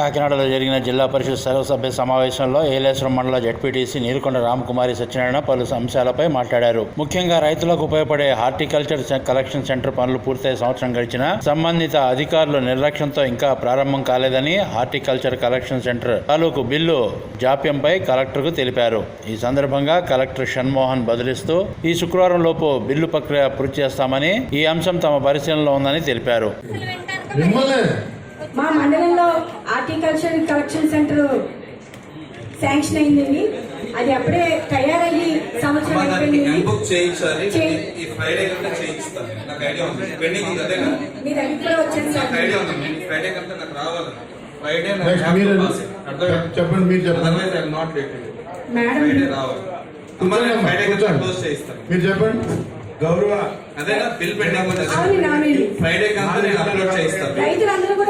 కాకినాడలో జరిగిన జిల్లా పరిషత్ సర్వసభ్య సమావేశంలో ఏలేశ్వరం మండల జడ్పీటీసీ నీరుకొండ రామకుమారి సత్యనారాయణ పలు అంశాలపై మాట్లాడారు. ముఖ్యంగా రైతులకు ఉపయోగపడే హార్టికల్చర్ కలెక్షన్ సెంటర్ పనులు పూర్తయ్యే సంవత్సరం గడిచిన సంబంధిత అధికారులు నిర్లక్ష్యంతో ఇంకా ప్రారంభం కాలేదని హార్టికల్చర్ కలెక్షన్ సెంటర్ తాలూకు బిల్లు జాప్యంపై కలెక్టర్కు తెలిపారు. ఈ సందర్భంగా కలెక్టర్ షణ్మోహన్ బదిలిస్తూ ఈ శుక్రవారం లోపు బిల్లు ప్రక్రియ పూర్తి చేస్తామని ఈ అంశం తమ పరిశీలనలో ఉందని తెలిపారు. మా మండలంలో హార్టికల్చర్ కలెక్షన్ సెంటర్ శాంక్షన్ అయిందండి. అది అప్పుడే తయారయ్యి సంవత్సరం మీ దగ్గర కూడా వచ్చాను సార్ చెప్పండి మీరు చెప్పండి. మీరు గౌరవ అదేనా? బిల్ నామిని ఫ్రైడే కంటే నేను అప్లోడ్ చేయిస్తాను. రైతులందరూ కూడా